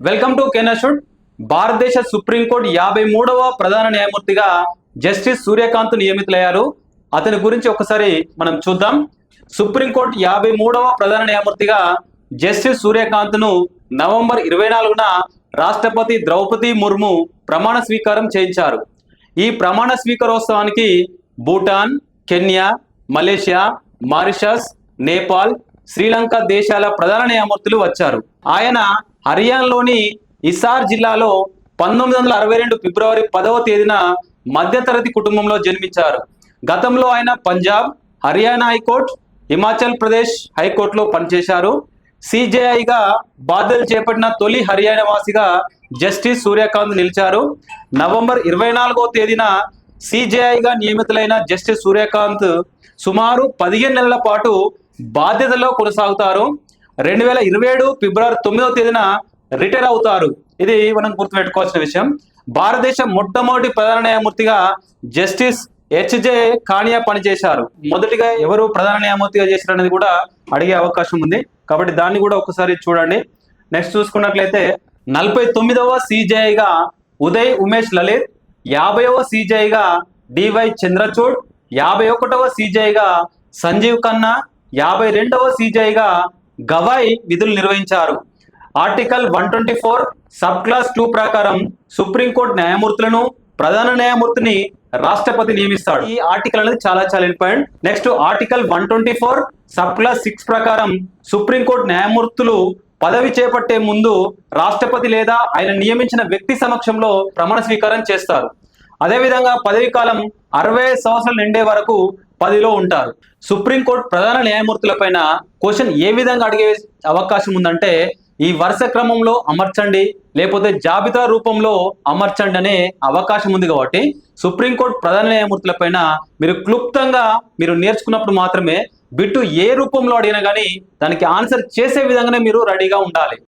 Welcome to కెనషుడ్ భారతదేశ supreme court యాభై మూడవ ప్రధాన న్యాయమూర్తిగా జస్టిస్ సూర్యకాంత్ నియమితులయ్యారు. అతని గురించి ఒకసారి మనం చూద్దాం. సుప్రీంకోర్టు యాభై మూడవ ప్రధాన న్యాయమూర్తిగా జస్టిస్ సూర్యకాంత్ను నవంబర్ ఇరవై నాలుగున రాష్ట్రపతి ద్రౌపది ముర్ము ప్రమాణ స్వీకారం చేయించారు. ఈ ప్రమాణ స్వీకారోత్సవానికి Bhutan Kenya Malaysia Mauritius Nepal Sri Lanka దేశాల ప్రధాన న్యాయమూర్తులు వచ్చారు. ఆయన హర్యానాలోని ఇసార్ జిల్లాలో పంతొమ్మిది వందల అరవై రెండు ఫిబ్రవరి పదవ తేదీన మధ్యతరగతి కుటుంబంలో జన్మించారు. గతంలో ఆయన పంజాబ్ హర్యానా హైకోర్టు హిమాచల్ ప్రదేశ్ హైకోర్టులో పనిచేశారు. సిజేఐగా బాధ్యతలు చేపట్టిన తొలి హర్యానా వాసిగా జస్టిస్ సూర్యకాంత్ నిలిచారు. నవంబర్ ఇరవై నాలుగో తేదీన సిజేఐగా నియమితులైన జస్టిస్ సూర్యకాంత్ సుమారు పదిహేను నెలల పాటు బాధ్యతలో కొనసాగుతారు. రెండు వేల ఇరవై ఏడు ఫిబ్రవరి తొమ్మిదవ తేదీన రిటైర్ అవుతారు. ఇది మనం గుర్తుపెట్టుకోవాల్సిన విషయం. భారతదేశ మొట్టమొదటి ప్రధాన న్యాయమూర్తిగా జస్టిస్ హెచ్జే కానియా పనిచేశారు. మొదటిగా ఎవరు ప్రధాన న్యాయమూర్తిగా చేశారు అనేది కూడా అడిగే అవకాశం ఉంది. కాబట్టి దాన్ని కూడా ఒకసారి చూడండి. నెక్స్ట్ చూసుకున్నట్లయితే నలభై తొమ్మిదవ సిజేఐగా ఉదయ్ ఉమేష్ లలిత్ యాభైవ సిజేఐగా డివై చంద్రచూడ్ యాభై ఒకటవ సిజేఐగా సంజీవ్ ఖన్నా యాభై రెండవ సిజేఐగా గవాయ్ విధులు నిర్వహించారు. Article one twenty four sub clause two ప్రకారం సుప్రీంకోర్టు న్యాయమూర్తులను ప్రధాన న్యాయమూర్తిని రాష్ట్రపతి నియమిస్తాడు. ఈ ఆర్టికల్ అనేది చాలా చాలా important. Next article one twenty four sub clause six ప్రకారం సుప్రీంకోర్టు న్యాయమూర్తులు పదవి చేపట్టే ముందు రాష్ట్రపతి లేదా ఆయన నియమించిన వ్యక్తి సమక్షంలో ప్రమాణ స్వీకారం చేస్తారు. అదేవిధంగా పదవి కాలం అరవై సంవత్సరాలు నిండే వరకు పదిలో ఉంటారు. సుప్రీంకోర్టు ప్రధాన న్యాయమూర్తులపైన క్వశ్చన్ ఏ విధంగా అడిగే అవకాశం ఉందంటే ఈ వరుస క్రమంలో అమర్చండి లేకపోతే జాబితా రూపంలో అమర్చండి అనే అవకాశం ఉంది కాబట్టి సుప్రీంకోర్టు ప్రధాన న్యాయమూర్తులపైన మీరు క్లుప్తంగా మీరు నేర్చుకున్నప్పుడు మాత్రమే బిట్టు ఏ రూపంలో అడిగినా కానీ దానికి ఆన్సర్ చేసే విధంగానే మీరు రెడీగా ఉండాలి.